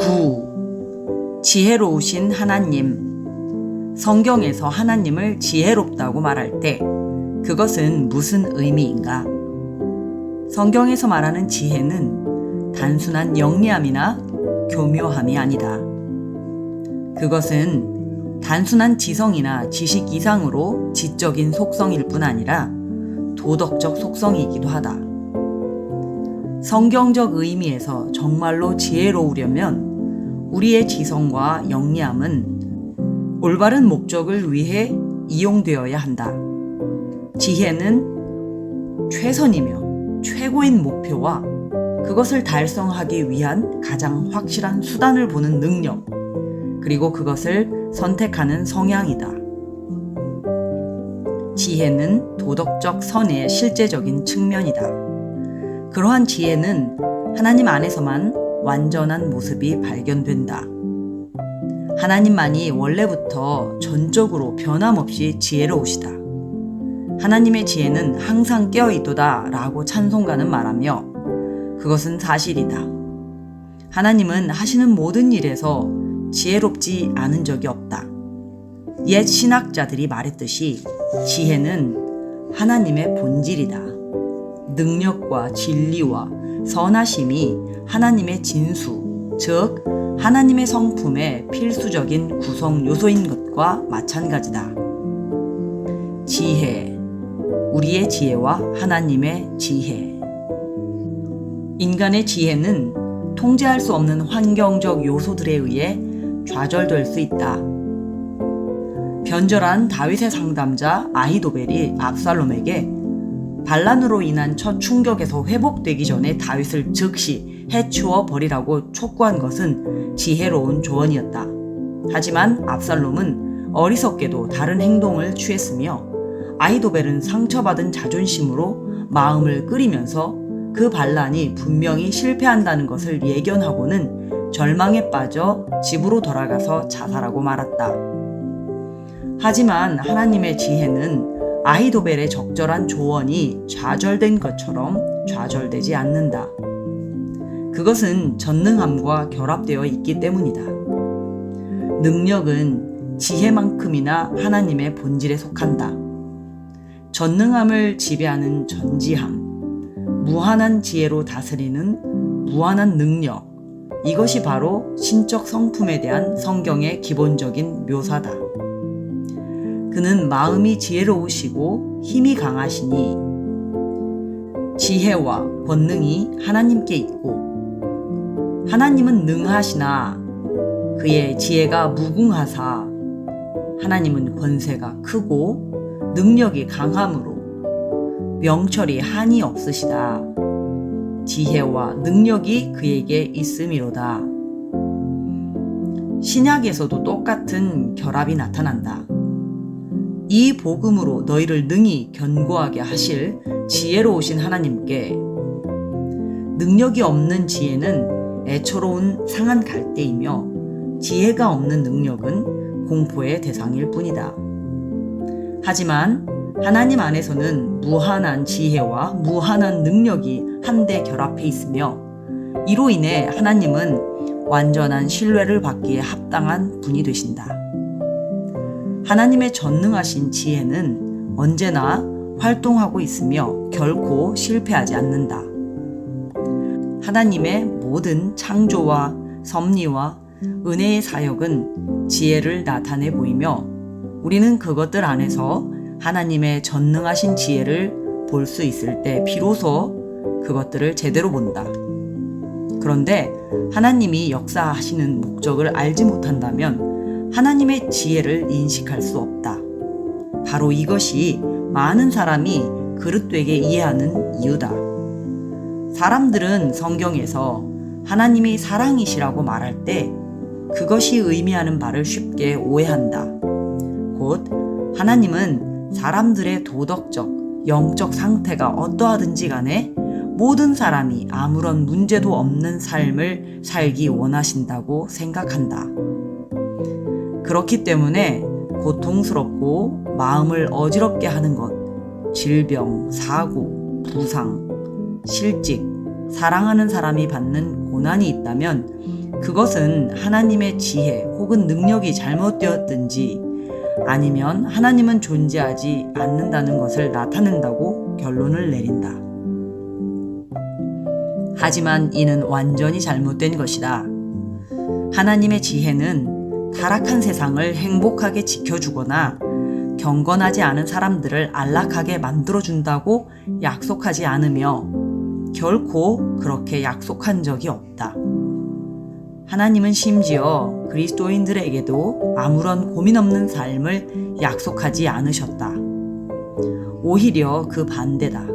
9. 지혜로우신 하나님. 성경에서 하나님을 지혜롭다고 말할 때 그것은 무슨 의미인가? 성경에서 말하는 지혜는 단순한 영리함이나 교묘함이 아니다. 그것은 단순한 지성이나 지식 이상으로 지적인 속성일 뿐 아니라 도덕적 속성이기도 하다. 성경적 의미에서 정말로 지혜로우려면 우리의 지성과 영리함은 올바른 목적을 위해 이용되어야 한다. 지혜는 최선이며 최고인 목표와 그것을 달성하기 위한 가장 확실한 수단을 보는 능력, 그리고 그것을 선택하는 성향이다. 지혜는 도덕적 선의 실제적인 측면이다. 그러한 지혜는 하나님 안에서만 완전한 모습이 발견된다. 하나님만이 원래부터 전적으로 변함없이 지혜로우시다. 하나님의 지혜는 항상 깨어있도다 라고 찬송가는 말하며 그것은 사실이다. 하나님은 하시는 모든 일에서 지혜롭지 않은 적이 없다. 옛 신학자들이 말했듯이 지혜는 하나님의 본질이다. 능력과 진리와 선하심이 하나님의 진수, 즉, 하나님의 성품의 필수적인 구성 요소인 것과 마찬가지다. 지혜, 우리의 지혜와 하나님의 지혜. 인간의 지혜는 통제할 수 없는 환경적 요소들에 의해 좌절될 수 있다. 변절한 다윗의 상담자 아히도벨이 압살롬에게 반란으로 인한 첫 충격에서 회복되기 전에 다윗을 즉시 해치워 버리라고 촉구한 것은 지혜로운 조언이었다. 하지만 압살롬은 어리석게도 다른 행동을 취했으며 아이도벨은 상처받은 자존심으로 마음을 끓이면서 그 반란이 분명히 실패한다는 것을 예견하고는 절망에 빠져 집으로 돌아가서 자살하고 말았다. 하지만 하나님의 지혜는 아히도벨의 적절한 조언이 좌절된 것처럼 좌절되지 않는다. 그것은 전능함과 결합되어 있기 때문이다. 능력은 지혜만큼이나 하나님의 본질에 속한다. 전능함을 지배하는 전지함, 무한한 지혜로 다스리는 무한한 능력, 이것이 바로 신적 성품에 대한 성경의 기본적인 묘사다. 그는 마음이 지혜로우시고 힘이 강하시니 지혜와 권능이 하나님께 있고 하나님은 능하시나 그의 지혜가 무궁하사 하나님은 권세가 크고 능력이 강함으로 명철이 한이 없으시다. 지혜와 능력이 그에게 있음이로다. 신약에서도 똑같은 결합이 나타난다. 이 복음으로 너희를 능히 견고하게 하실 지혜로우신 하나님께 능력이 없는 지혜는 애처로운 상한 갈대이며 지혜가 없는 능력은 공포의 대상일 뿐이다. 하지만 하나님 안에서는 무한한 지혜와 무한한 능력이 한데 결합해 있으며 이로 인해 하나님은 완전한 신뢰를 받기에 합당한 분이 되신다. 하나님의 전능하신 지혜는 언제나 활동하고 있으며 결코 실패하지 않는다. 하나님의 모든 창조와 섭리와 은혜의 사역은 지혜를 나타내 보이며 우리는 그것들 안에서 하나님의 전능하신 지혜를 볼 수 있을 때 비로소 그것들을 제대로 본다. 그런데 하나님이 역사하시는 목적을 알지 못한다면 하나님의 지혜를 인식할 수 없다. 바로 이것이 많은 사람이 그릇되게 이해하는 이유다. 사람들은 성경에서 하나님이 사랑이시라고 말할 때 그것이 의미하는 바를 쉽게 오해한다. 곧 하나님은 사람들의 도덕적, 영적 상태가 어떠하든지 간에 모든 사람이 아무런 문제도 없는 삶을 살기 원하신다고 생각한다. 그렇기 때문에 고통스럽고 마음을 어지럽게 하는 것, 질병, 사고, 부상, 실직, 사랑하는 사람이 받는 고난이 있다면 그것은 하나님의 지혜 혹은 능력이 잘못되었든지 아니면 하나님은 존재하지 않는다는 것을 나타낸다고 결론을 내린다. 하지만 이는 완전히 잘못된 것이다. 하나님의 지혜는 타락한 세상을 행복하게 지켜주거나 경건하지 않은 사람들을 안락하게 만들어준다고 약속하지 않으며 결코 그렇게 약속한 적이 없다. 하나님은 심지어 그리스도인들에게도 아무런 고민 없는 삶을 약속하지 않으셨다. 오히려 그 반대다.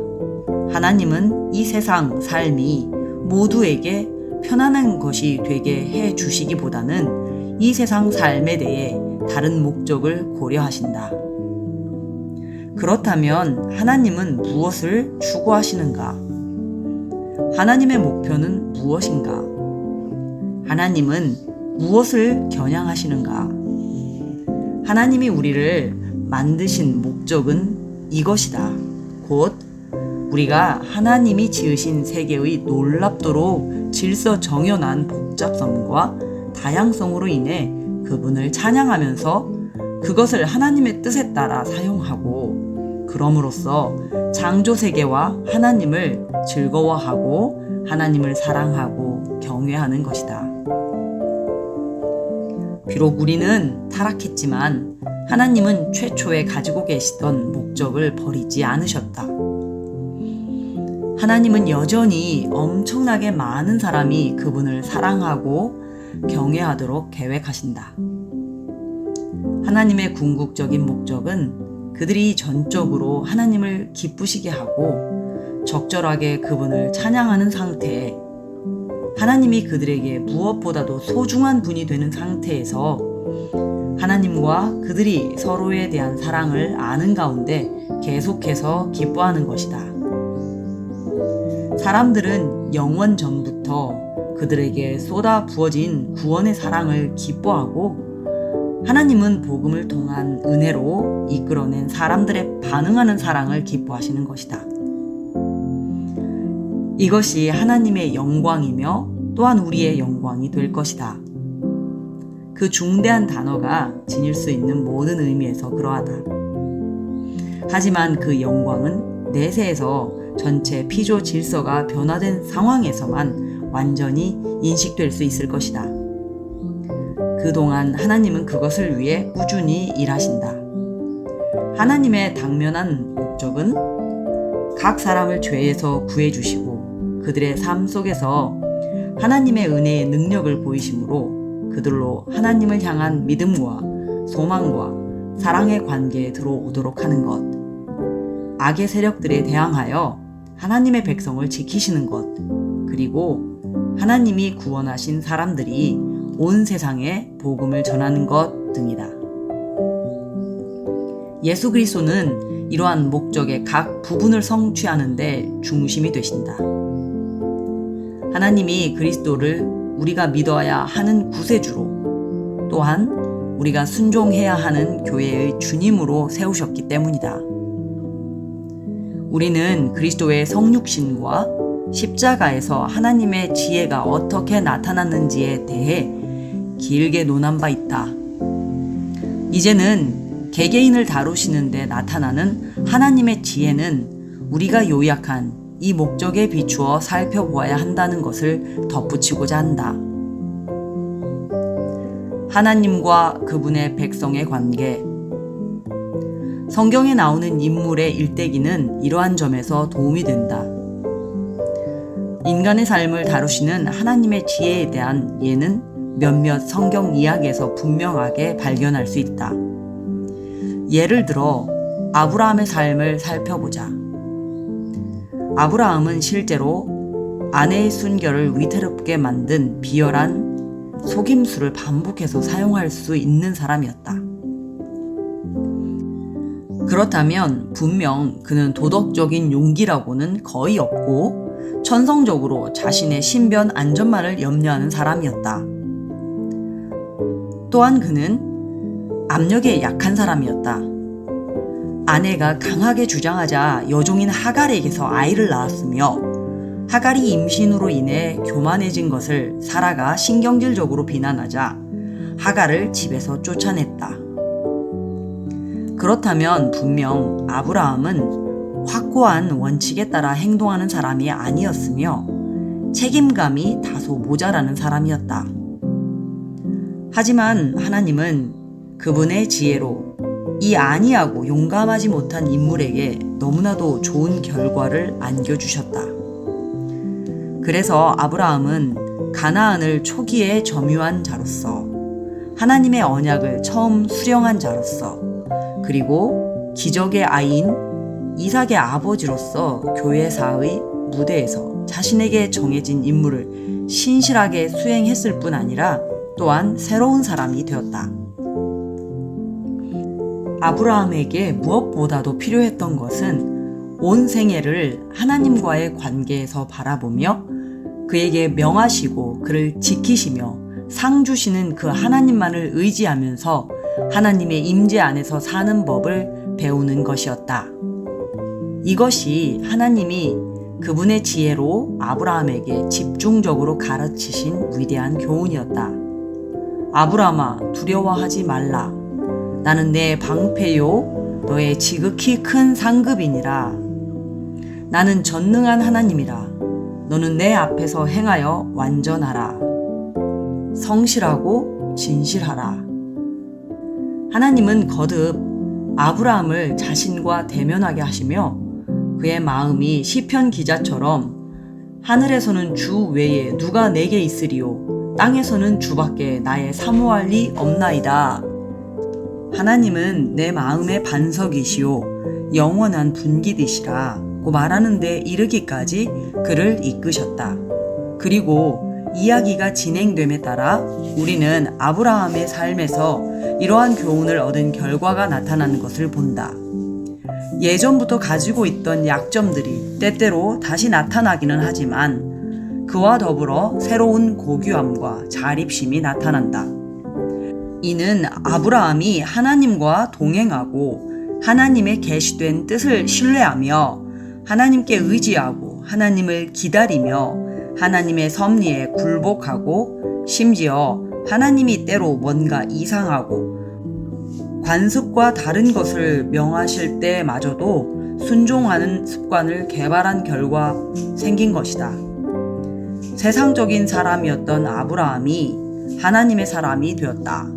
하나님은 이 세상 삶이 모두에게 편안한 것이 되게 해 주시기보다는 이 세상 삶에 대해 다른 목적을 고려하신다. 그렇다면 하나님은 무엇을 추구하시는가? 하나님의 목표는 무엇인가? 하나님은 무엇을 겨냥하시는가? 하나님이 우리를 만드신 목적은 이것이다. 곧 우리가 하나님이 지으신 세계의 놀랍도록 질서 정연한 복잡성과 다양성으로 인해 그분을 찬양하면서 그것을 하나님의 뜻에 따라 사용하고 그럼으로써 창조 세계와 하나님을 즐거워하고 하나님을 사랑하고 경외하는 것이다. 비록 우리는 타락했지만 하나님은 최초에 가지고 계시던 목적을 버리지 않으셨다. 하나님은 여전히 엄청나게 많은 사람이 그분을 사랑하고 경외하도록 계획하신다. 하나님의 궁극적인 목적은 그들이 전적으로 하나님을 기쁘시게 하고 적절하게 그분을 찬양하는 상태에 하나님이 그들에게 무엇보다도 소중한 분이 되는 상태에서 하나님과 그들이 서로에 대한 사랑을 아는 가운데 계속해서 기뻐하는 것이다. 사람들은 영원 전부터 그들에게 쏟아 부어진 구원의 사랑을 기뻐하고 하나님은 복음을 통한 은혜로 이끌어낸 사람들의 반응하는 사랑을 기뻐하시는 것이다. 이것이 하나님의 영광이며 또한 우리의 영광이 될 것이다. 그 중대한 단어가 지닐 수 있는 모든 의미에서 그러하다. 하지만 그 영광은 내세에서 전체 피조 질서가 변화된 상황에서만 완전히 인식될 수 있을 것이다. 그동안 하나님은 그것을 위해 꾸준히 일하신다. 하나님의 당면한 목적은 각 사람을 죄에서 구해주시고 그들의 삶 속에서 하나님의 은혜의 능력을 보이심으로 그들로 하나님을 향한 믿음과 소망과 사랑의 관계에 들어오도록 하는 것. 악의 세력들에 대항하여 하나님의 백성을 지키시는 것. 그리고 하나님이 구원하신 사람들이 온 세상에 복음을 전하는 것 등이다. 예수 그리스도는 이러한 목적의 각 부분을 성취하는데 중심이 되신다. 하나님이 그리스도를 우리가 믿어야 하는 구세주로 또한 우리가 순종해야 하는 교회의 주님으로 세우셨기 때문이다. 우리는 그리스도의 성육신과 십자가에서 하나님의 지혜가 어떻게 나타났는지에 대해 길게 논한 바 있다. 이제는 개개인을 다루시는데 나타나는 하나님의 지혜는 우리가 요약한 이 목적에 비추어 살펴보아야 한다는 것을 덧붙이고자 한다. 하나님과 그분의 백성의 관계. 성경에 나오는 인물의 일대기는 이러한 점에서 도움이 된다. 인간의 삶을 다루시는 하나님의 지혜에 대한 예는 몇몇 성경 이야기에서 분명하게 발견할 수 있다. 예를 들어 아브라함의 삶을 살펴보자. 아브라함은 실제로 아내의 순결을 위태롭게 만든 비열한 속임수를 반복해서 사용할 수 있는 사람이었다. 그렇다면 분명 그는 도덕적인 용기라고는 거의 없고 천성적으로 자신의 신변 안전만을 염려하는 사람이었다. 또한 그는 압력에 약한 사람이었다. 아내가 강하게 주장하자 여종인 하갈에게서 아이를 낳았으며 하갈이 임신으로 인해 교만해진 것을 사라가 신경질적으로 비난하자 하갈을 집에서 쫓아냈다. 그렇다면 분명 아브라함은 확고한 원칙에 따라 행동하는 사람이 아니었으며 책임감이 다소 모자라는 사람이었다. 하지만 하나님은 그분의 지혜로 이 아니하고 용감하지 못한 인물에게 너무나도 좋은 결과를 안겨주셨다. 그래서 아브라함은 가나안을 초기에 점유한 자로서 하나님의 언약을 처음 수령한 자로서 그리고 기적의 아이인 이삭의 아버지로서 교회사의 무대에서 자신에게 정해진 임무를 신실하게 수행했을 뿐 아니라 또한 새로운 사람이 되었다. 아브라함에게 무엇보다도 필요했던 것은 온 생애를 하나님과의 관계에서 바라보며 그에게 명하시고 그를 지키시며 상 주시는 그 하나님만을 의지하면서 하나님의 임재 안에서 사는 법을 배우는 것이었다. 이것이 하나님이 그분의 지혜로 아브라함에게 집중적으로 가르치신 위대한 교훈이었다. 아브라함아 두려워하지 말라. 나는 내 방패요 너의 지극히 큰 상급이니라. 나는 전능한 하나님이라. 너는 내 앞에서 행하여 완전하라. 성실하고 진실하라. 하나님은 거듭 아브라함을 자신과 대면하게 하시며 그의 마음이 시편 기자처럼 하늘에서는 주 외에 누가 내게 있으리요 땅에서는 주밖에 나의 사모할 리 없나이다. 하나님은 내 마음의 반석이시요 영원한 분기디시라고 말하는데 이르기까지 그를 이끄셨다. 그리고 이야기가 진행됨에 따라 우리는 아브라함의 삶에서 이러한 교훈을 얻은 결과가 나타나는 것을 본다. 예전부터 가지고 있던 약점들이 때때로 다시 나타나기는 하지만 그와 더불어 새로운 고귀함과 자립심이 나타난다. 이는 아브라함이 하나님과 동행하고 하나님의 계시된 뜻을 신뢰하며 하나님께 의지하고 하나님을 기다리며 하나님의 섭리에 굴복하고 심지어 하나님이 때로 뭔가 이상하고 관습과 다른 것을 명하실 때마저도 순종하는 습관을 개발한 결과 생긴 것이다. 세상적인 사람이었던 아브라함이 하나님의 사람이 되었다.